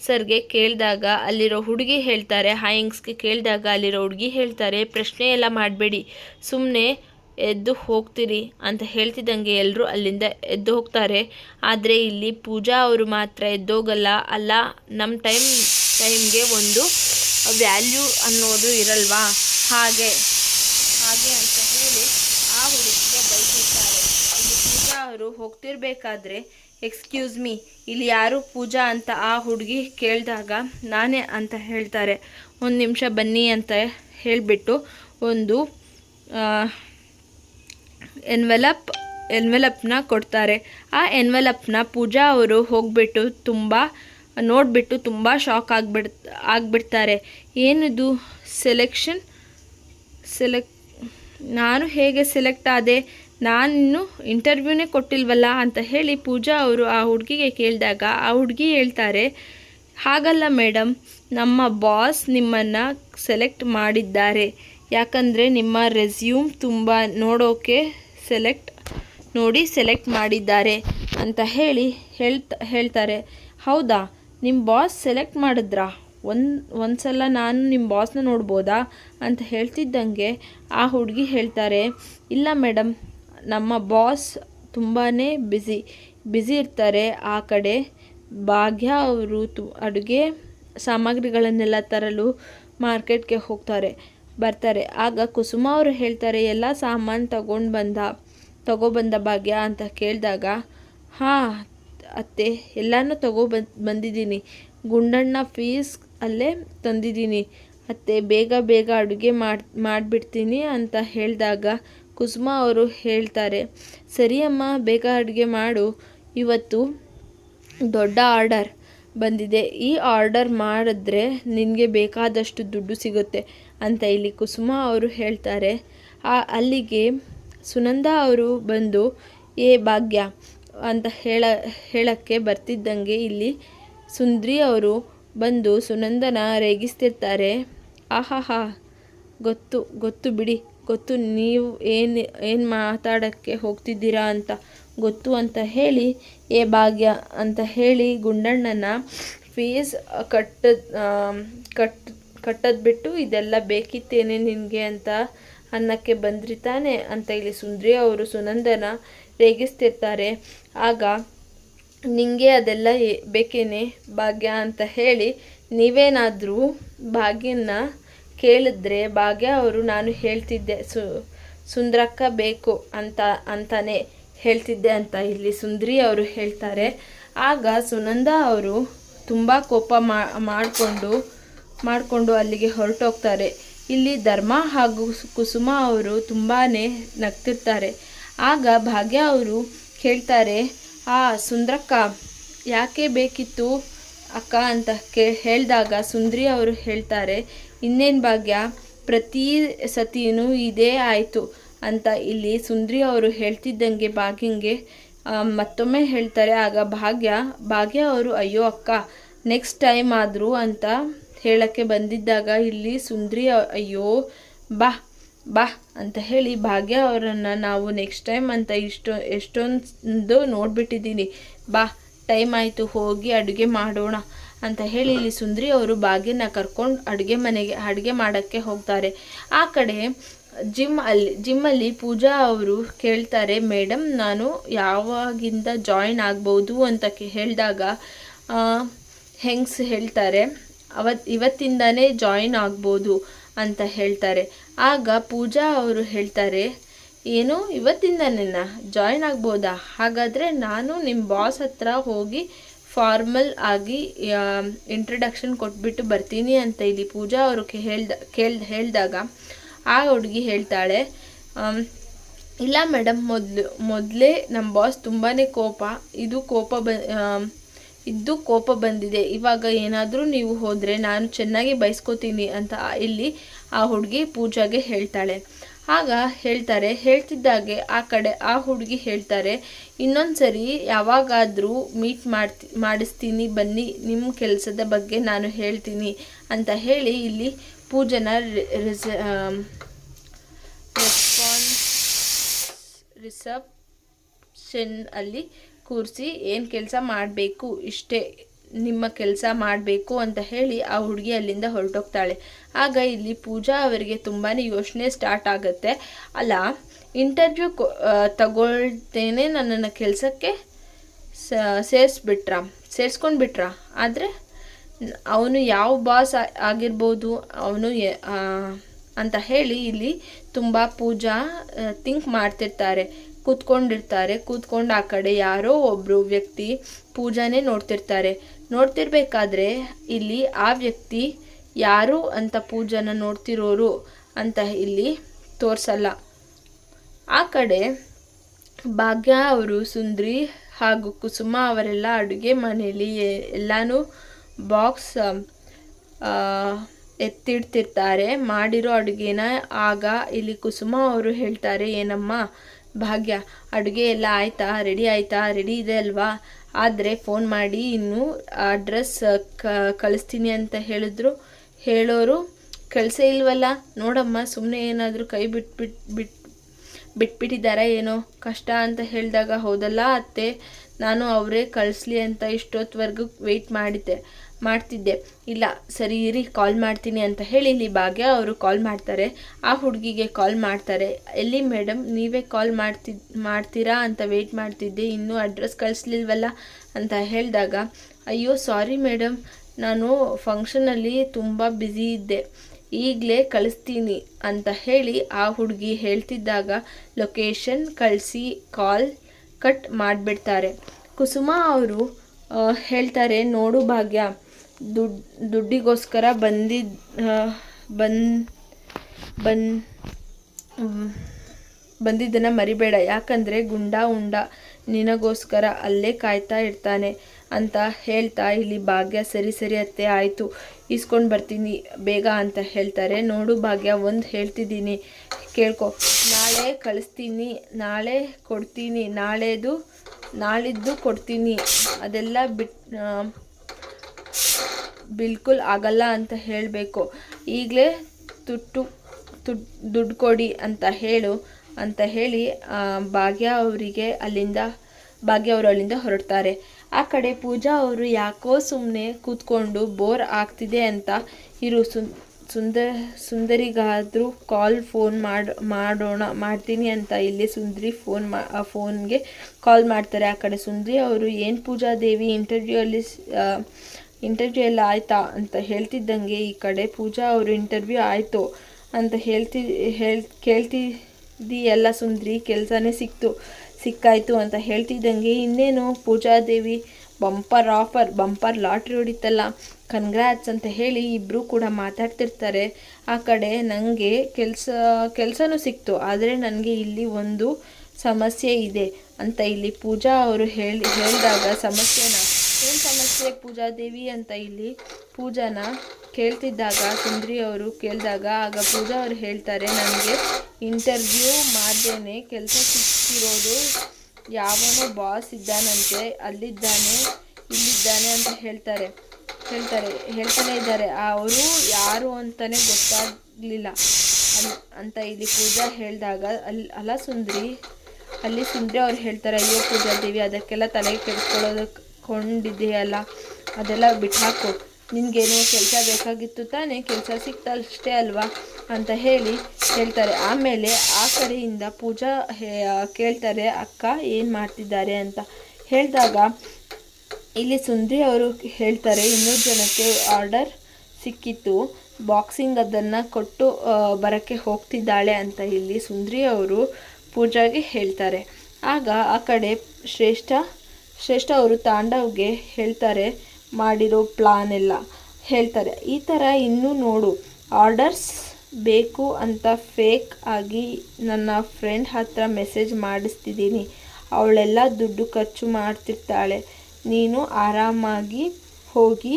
ಸರ್ಗೆ ಕೇಳಿದಾಗ ಅಲ್ಲಿರೋ ಹುಡುಗಿ ಹೇಳ್ತಾರೆ ಹಾಯಿಂಗ್ಸ್ಗೆ ಕೇಳಿದಾಗ ಅಲ್ಲಿರೋ ಹುಡುಗಿ ಹೇಳ್ತಾರೆ, ಪ್ರಶ್ನೆ ಎಲ್ಲ ಮಾಡಬೇಡಿ. ಸುಮ್ಮನೆ ಎದ್ದು ಹೋಗ್ತೀರಿ ಅಂತ ಹೇಳ್ತಿದ್ದಂಗೆ ಎಲ್ಲರೂ ಅಲ್ಲಿಂದ ಎದ್ದು ಹೋಗ್ತಾರೆ. ಆದರೆ ಇಲ್ಲಿ ಪೂಜಾ ಅವರು ಮಾತ್ರ ಎದ್ದೋಗಲ್ಲ. ಅಲ್ಲ ನಮ್ಮ ಟೈಮ್, ಟೈಮ್ಗೆ ಒಂದು ವ್ಯಾಲ್ಯೂ ಅನ್ನೋದು ಇರಲ್ವಾ? ಹಾಗೆ ಹಾಗೆ ಅಂತ ಹೇಳಿ ಆ ಹುಡುಗಿಗೆ ಬೈತಿರ್ತಾರೆ ಇಲ್ಲಿ ಪೂಜಾ ಅವರು ಹೋಗ್ತಿರ್ಬೇಕಾದ್ರೆ ಎಕ್ಸ್ಕ್ಯೂಸ್ ಮೀ ಇಲ್ಲಿ ಯಾರು ಪೂಜಾ ಅಂತ ಆ ಹುಡುಗಿ ಕೇಳಿದಾಗ ನಾನೇ ಅಂತ ಹೇಳ್ತಾರೆ. ಒಂದು ನಿಮಿಷ ಬನ್ನಿ ಅಂತ ಹೇಳಿಬಿಟ್ಟು ಒಂದು ಎನ್ವೆಲಪ್ ಎನ್ವೆಲಪ್ನ ಕೊಡ್ತಾರೆ. ಆ ಎನ್ವೆಲಪ್ನ ಪೂಜಾ ಅವರು ಹೋಗ್ಬಿಟ್ಟು ತುಂಬ, ನೋಡಿಬಿಟ್ಟು ತುಂಬ ಶಾಕ್ ಆಗ್ಬಿಡ್, ಆಗಿಬಿಡ್ತಾರೆ. ಏನಿದು ಸೆಲೆಕ್ಷನ್ ಸೆಲೆಕ್ ನಾನು ಹೇಗೆ ಸೆಲೆಕ್ಟ್ ಆದೆ? ನಾನು ಇಂಟರ್ವ್ಯೂನೇ ಕೊಟ್ಟಿಲ್ವಲ್ಲ ಅಂತ ಹೇಳಿ ಪೂಜಾ ಅವರು ಆ ಹುಡುಗಿಗೆ ಕೇಳಿದಾಗ, ಆ ಹುಡುಗಿ ಹೇಳ್ತಾರೆ, ಹಾಗಲ್ಲ ಮೇಡಮ್ ನಮ್ಮ ಬಾಸ್ ನಿಮ್ಮನ್ನು ಸೆಲೆಕ್ಟ್ ಮಾಡಿದ್ದಾರೆ. ಯಾಕಂದರೆ ನಿಮ್ಮ ರೆಸ್ಯೂಮ್ ತುಂಬ ನೋಡೋಕೆ ಸೆಲೆಕ್ಟ್ ನೋಡಿ ಸೆಲೆಕ್ಟ್ ಮಾಡಿದ್ದಾರೆ ಅಂತ ಹೇಳಿ ಹೇಳ್ತ, ಹೇಳ್ತಾರೆ. ಹೌದಾ? ನಿಮ್ಮ ಬಾಸ್ ಸೆಲೆಕ್ಟ್ ಮಾಡಿದ್ರಾ? ಒಂದು ಒಂದು ಸಲ ನಾನು ನಿಮ್ಮ ಬಾಸ್ನ ನೋಡ್ಬೋದಾ ಅಂತ ಹೇಳ್ತಿದ್ದಂಗೆ ಆ ಹುಡುಗಿ ಹೇಳ್ತಾರೆ, ಇಲ್ಲ ಮೇಡಮ್ ನಮ್ಮ ಬಾಸ್ ತುಂಬಾ ಬ್ಯುಸಿ ಬ್ಯುಸಿ ಇರ್ತಾರೆ ಆ ಕಡೆ. ಭಾಗ್ಯ ಅವರು ತು, ಅಡುಗೆ ಸಾಮಗ್ರಿಗಳನ್ನೆಲ್ಲ ತರಲು ಮಾರ್ಕೆಟ್ಗೆ ಹೋಗ್ತಾರೆ. ಬರ್ತಾರೆ. ಆಗ ಕುಸುಮ ಅವರು ಹೇಳ್ತಾರೆ, ಎಲ್ಲ ಸಾಮಾನು ತಗೊಂಡು ಬಂದ ತಗೊಬಂದ ಭಾಗ್ಯ ಅಂತ ಕೇಳಿದಾಗ, ಹಾಂ ಅತ್ತೆ, ಎಲ್ಲನೂ ತಗೋ ಬಂದ್ ಬಂದಿದ್ದೀನಿ. ಗುಂಡಣ್ಣ ಫೀಸ್ ಅಲ್ಲೇ ತಂದಿದ್ದೀನಿ. ಅತ್ತೆ, ಬೇಗ ಬೇಗ ಅಡುಗೆ ಮಾಡಿ, ಮಾಡಿಬಿಡ್ತೀನಿ ಅಂತ ಹೇಳಿದಾಗ ಕುಸುಮ ಅವರು ಹೇಳ್ತಾರೆ, ಸರಿಯಮ್ಮ, ಬೇಗ ಅಡುಗೆ ಮಾಡು. ಇವತ್ತು ದೊಡ್ಡ ಆರ್ಡರ್. ಬಂದಿದೆ. ಈ ಆರ್ಡರ್ ಮಾಡಿದ್ರೆ ನಿನಗೆ ಬೇಕಾದಷ್ಟು ದುಡ್ಡು ಸಿಗುತ್ತೆ ಅಂತ ಇಲ್ಲಿ ಕುಸುಮ ಅವರು ಹೇಳ್ತಾರೆ. ಆ, ಅಲ್ಲಿಗೆ ಸುನಂದ ಅವರು ಬಂದು, ಏ ಭಾಗ್ಯ, ಅಂತ ಹೇಳ, ಹೇಳಕ್ಕೆ ಬರ್ತಿದ್ದಂಗೆ ಇಲ್ಲಿ ಸುಂದ್ರಿ ಅವರು ಬಂದು ಸುನಂದನ ರೇಗಿಸ್ತಿರ್ತಾರೆ. ಆಹಾಹಾ, ಗೊತ್ತು ಗೊತ್ತು ಬಿಡಿ, ಗೊತ್ತು, ನೀವು ಏನು ಏನು ಮಾತಾಡೋಕ್ಕೆ ಹೋಗ್ತಿದ್ದೀರಾ ಅಂತ ಗೊತ್ತು ಅಂತ ಹೇಳಿ ಏ ಭಾಗ್ಯ ಅಂತ ಹೇಳಿ ಗುಂಡಣ್ಣನ ಫೀಸ್ ಕಟ್ಟ ಕಟ್, ಕಟ್ಟೋದು ಬಿಟ್ಟು ಇದೆಲ್ಲ ಬೇಕಿತ್ತೇನೆ ನಿನಗೆ ಅಂತ ಅನ್ನಕ್ಕೆ ಬಂದ್ರಿ ತಾನೆ ಅಂತ ಇಲ್ಲಿ ಸುಂದ್ರಿ ಅವರು ಸುನಂದನ ರೇಗಿಸ್ತಿರ್ತಾರೆ. ಆಗ, ನಿಂಗೆ ಅದೆಲ್ಲ ಬೇಕೇನೆ ಭಾಗ್ಯ ಅಂತ ಹೇಳಿ ನೀವೇನಾದರೂ ಭಾಗ್ಯನ ಕೇಳಿದ್ರೆ ಭಾಗ್ಯ ಅವರು ನಾನು ಹೇಳ್ತಿದ್ದೆ, ಸು, ಸುಂದ್ರಕ್ಕ ಬೇಕು ಅಂತ, ಅಂತಾನೆ. ಹೇಳ್ತಿದ್ದೆ ಅಂತ ಇಲ್ಲಿ ಸುಂದ್ರಿ ಅವರು ಹೇಳ್ತಾರೆ. ಆಗ ಸುನಂದ ಅವರು ತುಂಬ ಕೋಪ ಮಾಡಿಕೊಂಡು ಮಾಡಿಕೊಂಡು ಅಲ್ಲಿಗೆ ಹೊರಟೋಗ್ತಾರೆ. ಇಲ್ಲಿ ಧರ್ಮ ಹಾಗೂ ಕುಸುಮ ಅವರು ತುಂಬಾ ನಗ್ತಿರ್ತಾರೆ. ಆಗ ಭಾಗ್ಯ ಅವರು ಹೇಳ್ತಾರೆ, ಆ ಸುಂದ್ರಕ್ಕ, ಯಾಕೆ ಬೇಕಿತ್ತು ಅಕ್ಕ ಅಂತ ಕೇ, ಹೇಳಿದಾಗ ಸುಂದ್ರಿ ಅವರು ಹೇಳ್ತಾರೆ, ಇನ್ನೇನು ಭಾಗ್ಯ, ಪ್ರತಿ ಸತಿನೂ ಇದೇ ಆಯಿತು. ಅಂತ ಇಲ್ಲಿ ಸುಂದ್ರಿ ಅವರು ಹೇಳ್ತಿದ್ದಂಗೆ ಭಾಗ್ಯಂಗೆ ಮತ್ತೊಮ್ಮೆ ಹೇಳ್ತಾರೆ, ಆಗ ಭಾಗ್ಯ ಭಾಗ್ಯ ಅವರು, ಅಯ್ಯೋ ಅಕ್ಕ ನೆಕ್ಸ್ಟ್ ಟೈಮ್ ಆದರೂ ಅಂತ ಹೇಳಕ್ಕೆ ಬಂದಿದ್ದಾಗ ಇಲ್ಲಿ ಸುಂದ್ರಿ ಅಯ್ಯೋ, ಬಾ ಬಾ ಅಂತ ಹೇಳಿ ಭಾಗ್ಯ ಅವರನ್ನು, ನಾವು ನೆಕ್ಸ್ಟ್ ಟೈಮ್ ಅಂತ ಇಷ್ಟೊ, ಎಷ್ಟೊಂದು ನೋಡಿಬಿಟ್ಟಿದ್ದೀನಿ, ಬಾ ಟೈಮ್ ಆಯಿತು, ಹೋಗಿ ಅಡುಗೆ ಮಾಡೋಣ ಅಂತ ಹೇಳಿ ಇಲ್ಲಿ ಸುಂದ್ರಿ ಅವರು ಭಾಗ್ಯನ ಕರ್ಕೊಂಡು ಅಡುಗೆ ಮನೆಗೆ, ಅಡುಗೆ ಮಾಡೋಕ್ಕೆ ಹೋಗ್ತಾರೆ. ಆ ಕಡೆ ಜಿಮ್ ಅಲ್ಲಿ, ಜಿಮ್ಮಲ್ಲಿ ಪೂಜಾ ಅವರು ಕೇಳ್ತಾರೆ ಮೇಡಮ್ ನಾನು ಯಾವಾಗಿಂದ ಜಾಯಿನ್ ಆಗ್ಬೋದು? ಅಂತ ಹೇಳಿದಾಗ ಹೆಂಗ್ಸ್ ಹೇಳ್ತಾರೆ ಅವತ್ತು ಇವತ್ತಿಂದನೇ ಜಾಯಿನ್ ಆಗ್ಬೋದು ಅಂತ ಹೇಳ್ತಾರೆ. ಆಗ ಪೂಜಾ ಅವರು ಹೇಳ್ತಾರೆ, ಏನು, ಇವತ್ತಿಂದನೇನ? ಜಾಯಿನ್ ಆಗ್ಬೋದಾ? ಹಾಗಾದರೆ ನಾನು ನಿಮ್ಮ ಬಾಸ್ ಹತ್ರ ಹೋಗಿ ಫಾರ್ಮಲ್ ಆಗಿ ಇಂಟ್ರಡಕ್ಷನ್ ಕೊಟ್ಬಿಟ್ಟು ಬರ್ತೀನಿ ಅಂತ ಇಲ್ಲಿ ಪೂಜಾ ಅವರು ಹೇಳ್ದ, ಕೇಳ್ದ, ಹೇಳಿದಾಗ ಆ ಹುಡುಗಿ ಹೇಳ್ತಾಳೆ ಇಲ್ಲ ಮೇಡಮ್ ಮೊದಲು, ಮೊದಲೇ ನಮ್ಮ ಬಾಸ್ ತುಂಬಾ ಕೋಪ, ಇದು ಕೋಪ ಬ ಇದ್ದು ಕೋಪ ಬಂದಿದೆ. ಇವಾಗ ಏನಾದರೂ ನೀವು ಹೋದರೆ ನಾನು ಚೆನ್ನಾಗಿ ಬಯಸ್ಕೋತೀನಿ ಅಂತ ಇಲ್ಲಿ ಆ ಹುಡುಗಿ ಪೂಜಾಗೆ ಹೇಳ್ತಾಳೆ. ಆಗ ಹೇಳ್ತಾರೆ, ಹೇಳ್ತಿದ್ದಾಗೆ ಆ ಕಡೆ ಆ ಹುಡುಗಿ ಹೇಳ್ತಾರೆ ಇನ್ನೊಂದು ಸರಿ ಯಾವಾಗಾದರೂ ಮೀಟ್ ಮಾಡ್ತಿ, ಮಾಡಿಸ್ತೀನಿ, ಬನ್ನಿ ನಿಮ್ಮ ಕೆಲಸದ ಬಗ್ಗೆ ನಾನು ಹೇಳ್ತೀನಿ ಅಂತ ಹೇಳಿ ಇಲ್ಲಿ ಪೂಜನ ರಿಸ ರೆಸ್ಪಾನ್ಸ್ ರಿಸಪ್ಷನ್ ಅಲ್ಲಿ ಕೂರಿಸಿ ಏನು ಕೆಲಸ ಮಾಡಬೇಕು, ಇಷ್ಟೇ ನಿಮ್ಮ ಕೆಲಸ ಮಾಡಬೇಕು ಅಂತ ಹೇಳಿ ಆ ಹುಡುಗಿ ಅಲ್ಲಿಂದ ಹೊರಟೋಗ್ತಾಳೆ. ಆಗ ಇಲ್ಲಿ ಪೂಜಾ ಅವರಿಗೆ ತುಂಬಾ ಯೋಚನೆ ಸ್ಟಾರ್ಟ್ ಆಗುತ್ತೆ. ಅಲ್ಲ ಇಂಟರ್ವ್ಯೂ ತಗೊಳ್ತೇನೆ ನನ್ನನ್ನು ಕೆಲಸಕ್ಕೆ ಸೇರಿಸ್ಬಿಟ್ರ ಸೇರಿಸ್ಕೊಂಡು ಬಿಟ್ರ ಆದರೆ ಅವನು ಯಾವ ಬಾಸ್ ಆಗಿರ್ಬೋದು, ಅವನು ಅಂತ ಹೇಳಿ ಇಲ್ಲಿ ತುಂಬ ಪೂಜಾ ಥಿಂಕ್ ಮಾಡ್ತಿರ್ತಾರೆ, ಕೂತ್ಕೊಂಡಿರ್ತಾರೆ, ಕೂತ್ಕೊಂಡು ಆ ಕಡೆ ಯಾರೋ ಒಬ್ಬರು ವ್ಯಕ್ತಿ ಪೂಜಾನೇ ನೋಡ್ತಿರ್ತಾರೆ. ನೋಡ್ತಿರ್ಬೇಕಾದ್ರೆ ಇಲ್ಲಿ ಆ ವ್ಯಕ್ತಿ ಯಾರು ಅಂತ ಪೂಜಾನ ನೋಡ್ತಿರೋರು ಅಂತ ಇಲ್ಲಿ ತೋರಿಸಲ್ಲ. ಆ ಕಡೆ ಭಾಗ್ಯ ಅವರು, ಸುಂದ್ರಿ ಹಾಗೂ ಕುಸುಮ ಅವರೆಲ್ಲ ಅಡುಗೆ ಮನೆಯಲ್ಲಿ ಎಲ್ಲನೂ ಎಲ್ಲಾನು ಬಾಕ್ಸ್ ಎತ್ತಿಡ್ತಿರ್ತಾರೆ. ಮಾಡಿರೋ ಅಡುಗೆನ ಆಗ ಇಲ್ಲಿ ಕುಸುಮ ಅವರು ಹೇಳ್ತಾರೆ, ಏನಮ್ಮ, ಭಾಗ್ಯ, ಅಡುಗೆ ಎಲ್ಲ ಆಯ್ತಾ? ರೆಡಿ ಆಯ್ತಾ? ರೆಡಿ ಇದೆ ಅಲ್ವಾ? ಆದರೆ ಫೋನ್ ಮಾಡಿ ಇನ್ನು ಅಡ್ರೆಸ್ ಕಳಿಸ್ತೀನಿ ಅಂತ ಹೇಳಿದ್ರು. ಹೇಳೋರು ಕೆಲಸ ಇಲ್ವಲ್ಲ? ನೋಡಮ್ಮ ಸುಮ್ಮನೆ ಏನಾದರೂ ಕೈ ಬಿಟ್ಬಿಟ್ ಬಿಟ್ ಬಿಟ್ಬಿಟ್ಟಿದ್ದಾರೆ ಏನೋ? ಕಷ್ಟ ಅಂತ ಹೇಳಿದಾಗ ಹೌದಲ್ಲ ಅತ್ತೆ? ನಾನು ಅವರೇ ಕಳಿಸ್ಲಿ ಅಂತ ಇಷ್ಟೊತ್ತವರೆಗೂ ವೆಯ್ಟ್ ಮಾಡಿದ್ದೆ. ಮಾಡ್ತಿದ್ದೆ. ಇಲ್ಲ, ಸರಿ ಇರಿ ಕಾಲ್ ಮಾಡ್ತೀನಿ ಅಂತ ಹೇಳಿ ಇಲ್ಲಿ ಭಾಗ್ಯ ಅವರು ಕಾಲ್ ಮಾಡ್ತಾರೆ. ಆ ಹುಡುಗಿಗೆ ಕಾಲ್ ಮಾಡ್ತಾರೆ. ಎಲ್ಲಿ ಮೇಡಮ್ ನೀವೇ ಕಾಲ್ ಮಾಡ್ತಿದ್ ಮಾಡ್ತೀರಾ ಅಂತ ವೆಯ್ಟ್ ಮಾಡ್ತಿದ್ದೆ. ಇನ್ನೂ ಅಡ್ರೆಸ್ ಕಳಿಸ್ಲಿಲ್ವಲ್ಲ ಅಂತ ಹೇಳಿದಾಗ, ಅಯ್ಯೋ ಸಾರಿ ಮೇಡಮ್ ನಾನು ಫಂಕ್ಷನಲ್ಲಿ ತುಂಬ ಬ್ಯುಸಿ ಇದ್ದೆ. ಈಗಲೇ ಕಳಿಸ್ತೀನಿ ಅಂತ ಹೇಳಿ ಆ ಹುಡುಗಿ ಹೇಳ್ತಿದ್ದಾಗ ಲೊಕೇಶನ್ ಕಳಿಸಿ ಕಾಲ್ ಕಟ್ ಮಾಡಿಬಿಡ್ತಾರೆ. ಕುಸುಮ ಅವರು ಹೇಳ್ತಾರೆ, ನೋಡು ಭಾಗ್ಯ ದುಡ್ ದುಡ್ಡಿಗೋಸ್ಕರ ಬಂದಿದ್ದ ಬಂದ್ ಬಂದ್ ಬಂದಿದ್ದನ್ನು ಮರಿಬೇಡ. ಯಾಕಂದರೆ ಗುಂಡ ಉಂಡ ನಿನಗೋಸ್ಕರ ಅಲ್ಲೇ ಕಾಯ್ತಾ ಇರ್ತಾನೆ ಅಂತ ಹೇಳ್ತಾ ಇಲ್ಲಿ ಭಾಗ್ಯ ಸರಿ ಸರಿ ಅತ್ತೆ ಆಯಿತು. ಇಸ್ಕೊಂಡು ಬರ್ತೀನಿ ಬೇಗ ಅಂತ ಹೇಳ್ತಾರೆ. ನೋಡು ಭಾಗ್ಯ ಒಂದು ಹೇಳ್ತಿದ್ದೀನಿ ಕೇಳ್ಕೊ. ನಾಳೆ ಕಳಿಸ್ತೀನಿ ನಾಳೆ ಕೊಡ್ತೀನಿ ನಾಳೆದು ನಾಳಿದ್ದು ಕೊಡ್ತೀನಿ. ಅದೆಲ್ಲ ಬಿಟ್ ಆ, ಬಿಲ್ಕುಲ್ ಆಗಲ್ಲ ಅಂತ ಹೇಳಬೇಕು. ಈಗಲೇ ತುಟ್ಟು ದುಡ್ಡು ಕೊಡಿ ಅಂತ ಹೇಳು, ಅಂತ ಹೇಳಿ ಭಾಗ್ಯ ಅವರಿಗೆ ಅಲ್ಲಿಂದ, ಭಾಗ್ಯ ಅವರು ಅಲ್ಲಿಂದ ಹೊರಡ್ತಾರೆ. ಆ ಕಡೆ ಪೂಜಾ ಅವರು ಯಾಕೋ ಸುಮ್ಮನೆ ಕೂತ್ಕೊಂಡು ಬೋರ್ ಆಗ್ತಿದೆ ಅಂತ ಇರು ಸುಂದರ, ಸುಂದರಿಗಾದರೂ ಕಾಲ್ ಫೋನ್ ಮಾಡಿ, ಮಾಡೋಣ, ಮಾಡ್ತೀನಿ ಅಂತ ಇಲ್ಲಿ ಸುಂದರಿ ಫೋನ್ ಮಾ ಫೋನ್ಗೆ ಕಾಲ್ ಮಾಡ್ತಾರೆ ಆ ಕಡೆ ಸುಂದರಿ ಅವರು. ಏನು ಪೂಜಾ ದೇವಿ ಇಂಟರ್ವ್ಯೂ ಅಲ್ಲಿ ಇಂಟರ್ವ್ಯೂ ಎಲ್ಲ ಆಯ್ತಾ ಅಂತ ಹೇಳ್ತಿದ್ದಂಗೆ ಈ ಕಡೆ ಪೂಜಾ ಅವರು ಇಂಟರ್ವ್ಯೂ ಆಯಿತು ಅಂತ ಹೇಳ್ತಿ, ಹೇಳ್, ಕೇಳ್ತಿದ್ದಿ ಎಲ್ಲ ಸುಂದ್ರಿ, ಕೆಲಸನೇ ಸಿಕ್ತು, ಸಿಕ್ಕಾಯಿತು ಅಂತ ಹೇಳ್ತಿದ್ದಂಗೆ ಇನ್ನೇನು Pooja Devi bumper offer, bumper lottery ಹೊಡಿತಲ್ಲ congrats ಅಂತ ಹೇಳಿ ಇಬ್ಬರು ಕೂಡ ಮಾತಾಡ್ತಿರ್ತಾರೆ. ಆ ಕಡೆ ನನಗೆ ಕೆಲಸ, ಕೆಲಸನೂ ಸಿಕ್ತು, ಆದರೆ ನನಗೆ ಇಲ್ಲಿ ಒಂದು ಸಮಸ್ಯೆ ಇದೆ ಅಂತ ಇಲ್ಲಿ ಪೂಜಾ ಅವರು ಹೇಳಿ, ಹೇಳಿದಾಗ ಸಮಸ್ಯೆನ ಏನು ಸಮಸ್ಯೆ ಪೂಜಾ ದೇವಿ ಅಂತ ಇಲ್ಲಿ ಪೂಜಾನ ಕೇಳ್ತಿದ್ದಾಗ ಸುಂದ್ರಿ ಅವರು ಕೇಳಿದಾಗ, ಆಗ ಪೂಜಾ ಅವರು ಹೇಳ್ತಾರೆ, ನನಗೆ ಇಂಟರ್ವ್ಯೂ ಮಾಡ್ದೇನೆ ಕೆಲಸ ಸಿಕ್ಕಿರೋದು. ಯಾವನೋ ಬಾಸ್ ಇದ್ದಾನಂತೆ, ಅಲ್ಲಿದ್ದಾನೆ, ಇಲ್ಲಿದ್ದಾನೆ ಅಂತ ಹೇಳ್ತಾರೆ. ಹೇಳ್ತಾರೆ, ಹೇಳ್ತಾನೆ ಇದ್ದಾರೆ. ಅವರು ಯಾರು ಅಂತಲೇ ಗೊತ್ತಾಗಲಿಲ್ಲ. ಅಂತ ಇಲ್ಲಿ ಪೂಜಾ ಹೇಳಿದಾಗ ಅಲ್ಲಿ ಅಲ್ಲ ಸುಂದ್ರಿ, ಅಲ್ಲಿ ಸುಂದ್ರಿ ಅವ್ರು ಹೇಳ್ತಾರೆ, ಅಯ್ಯೋ ಪೂಜಾ ದೇವಿ ಅದಕ್ಕೆಲ್ಲ ತಲೆ ಕೆಡಿಸ್ಕೊಳ್ಳೋದಕ್ಕೆ ಕೊಂಡಿದೆಯಲ್ಲ ಅದೆಲ್ಲ ಬಿಟ್ಟಾಕು ನಿನಗೇನು ಕೆಲಸ ಬೇಕಾಗಿತ್ತು ತಾನೇ, ಕೆಲಸ ಸಿಕ್ತಷ್ಟೇ ಅಲ್ವಾ? ಅಂತ ಹೇಳಿ ಹೇಳ್ತಾರೆ. ಆಮೇಲೆ ಆ ಕಡೆಯಿಂದ ಪೂಜಾ ಕೇಳ್ತಾರೆ, ಅಕ್ಕ, ಏನು ಮಾಡ್ತಿದ್ದಾರೆ? ಅಂತ. ಹೇಳಿದಾಗ ಇಲ್ಲಿ ಸುಂದ್ರಿ ಅವರು ಹೇಳ್ತಾರೆ, ಇನ್ನೂರು ಜನಕ್ಕೆ ಆರ್ಡರ್ ಸಿಕ್ಕಿತ್ತು. ಬಾಕ್ಸಿಂಗ್ ಅದನ್ನು ಕೊಟ್ಟು ಬರೋಕ್ಕೆ ಹೋಗ್ತಿದ್ದಾಳೆ ಅಂತ ಇಲ್ಲಿ ಸುಂದ್ರಿ ಅವರು ಪೂಜಾಗೆ ಹೇಳ್ತಾರೆ. ಆಗ ಆ ಕಡೆ ಶ್ರೇಷ್ಠ ಶ್ರೇಷ್ಠ ಅವರು ತಾಂಡವ್ಗೆ ಹೇಳ್ತಾರೆ, ಮಾಡಿರೋ ಪ್ಲಾನ್ ಎಲ್ಲ ಹೇಳ್ತಾರೆ. ಈ ಥರ ಇನ್ನೂ ನೋಡು ಆರ್ಡರ್ಸ್ ಬೇಕು ಅಂತ ಫೇಕ್ ಆಗಿ ನನ್ನ ಫ್ರೆಂಡ್ ಹತ್ರ ಮೆಸೇಜ್ ಮಾಡಿಸ್ತಿದ್ದೀನಿ. ಅವಳೆಲ್ಲ ದುಡ್ಡು ಖರ್ಚು ಮಾಡ್ತಿರ್ತಾಳೆ. ನೀನು ಆರಾಮಾಗಿ ಹೋಗಿ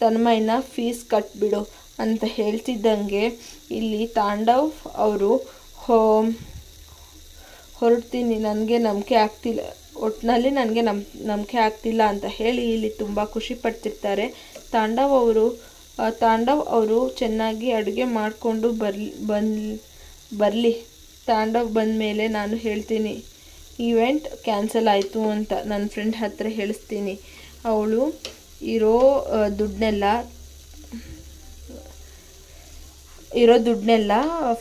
ತನ್ಮಯ್ನ ಫೀಸ್ ಕಟ್ಬಿಡು ಅಂತ ಹೇಳ್ತಿದ್ದಂಗೆ ಇಲ್ಲಿ ತಾಂಡವ್ ಅವರು ಹೊರಡ್ತೀನಿ, ನನಗೆ ನಂಬಿಕೆ ಆಗ್ತಿಲ್ಲ. ಒಟ್ಟಿನಲ್ಲಿ ನನಗೆ ನಮ್, ನಂಬಿಕೆ ಆಗ್ತಿಲ್ಲ ಅಂತ ಹೇಳಿ ಇಲ್ಲಿ ತುಂಬ ಖುಷಿ ಪಡ್ತಿರ್ತಾರೆ. ತಾಂಡವ್ ಅವರು ತಾಂಡವ್ ಅವರು ಚೆನ್ನಾಗಿ ಅಡುಗೆ ಮಾಡಿಕೊಂಡು ಬರ್ಲಿ ಬನ್ ಬರಲಿ. ತಾಂಡವ್ ಬಂದ ಮೇಲೆ ನಾನು ಹೇಳ್ತೀನಿ, ಈವೆಂಟ್ ಕ್ಯಾನ್ಸಲ್ ಆಯಿತು ಅಂತ ನನ್ನ ಫ್ರೆಂಡ್ ಹತ್ರ ಹೇಳಿಸ್ತೀನಿ. ಅವಳು ಇರೋ ದುಡ್ಡನ್ನೆಲ್ಲ ಇರೋ ದುಡ್ಡನ್ನೆಲ್ಲ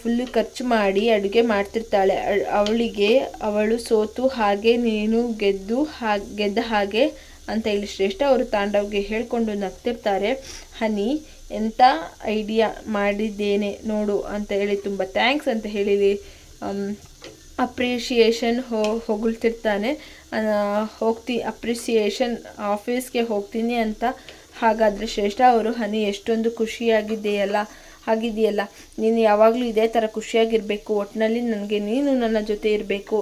ಫುಲ್ಲು ಖರ್ಚು ಮಾಡಿ ಅಡುಗೆ ಮಾಡ್ತಿರ್ತಾಳೆ. ಅವಳಿಗೆ, ಅವಳು ಸೋತು ಹಾಗೆ ನೀನು ಗೆದ್ದು ಹಾಗೆ, ಗೆದ್ದ ಹಾಗೆ ಅಂತ ಹೇಳಿ ಶ್ರೇಷ್ಠ ಅವರು ತಾಂಡವ್ಗೆ ಹೇಳ್ಕೊಂಡು ನಗ್ತಿರ್ತಾರೆ. ಹನಿ ಎಂಥ ಐಡಿಯಾ ಮಾಡಿದ್ದೇನೆ ನೋಡು ಅಂತ ಹೇಳಿ ತುಂಬ ಥ್ಯಾಂಕ್ಸ್ ಅಂತ ಹೇಳಿ ಅಪ್ರಿಷಿಯೇಷನ್ ಹೋ, ಹೊಗಳ್ತಿರ್ತಾನೆ. ಹೋಗ್ತಿ ಅಪ್ರಿಸಿಯೇಷನ್ ಆಫೀಸ್ಗೆ ಹೋಗ್ತೀನಿ ಅಂತ. ಹಾಗಾದರೆ ಶ್ರೇಷ್ಠ ಅವರು, ಹನಿ, ಎಷ್ಟೊಂದು ಖುಷಿಯಾಗಿದೆಯಲ್ಲ ಆಗಿದೆಯಲ್ಲ ನೀನು ಯಾವಾಗಲೂ ಇದೇ ಥರ ಖುಷಿಯಾಗಿರಬೇಕು. ಒಟ್ಟಿನಲ್ಲಿ ನನಗೆ ನೀನು ನನ್ನ ಜೊತೆ ಇರಬೇಕು.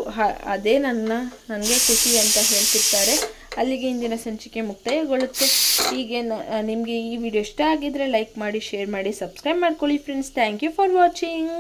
ಅದೇ ನನ್ನ, ನನಗೆ ಖುಷಿ ಅಂತ ಹೇಳ್ತಿರ್ತಾರೆ. ಅಲ್ಲಿಗೆ ಇಂದಿನ ಸಂಚಿಕೆ ಮುಕ್ತಾಯಗೊಳ್ಳುತ್ತೆ. ಹೀಗೆ ನಿಮಗೆ ಈ ವಿಡಿಯೋ ಇಷ್ಟ ಆಗಿದ್ರೆ ಲೈಕ್ ಮಾಡಿ, ಶೇರ್ ಮಾಡಿ, ಸಬ್ಸ್ಕ್ರೈಬ್ ಮಾಡ್ಕೊಳ್ಳಿ friends thank you for watching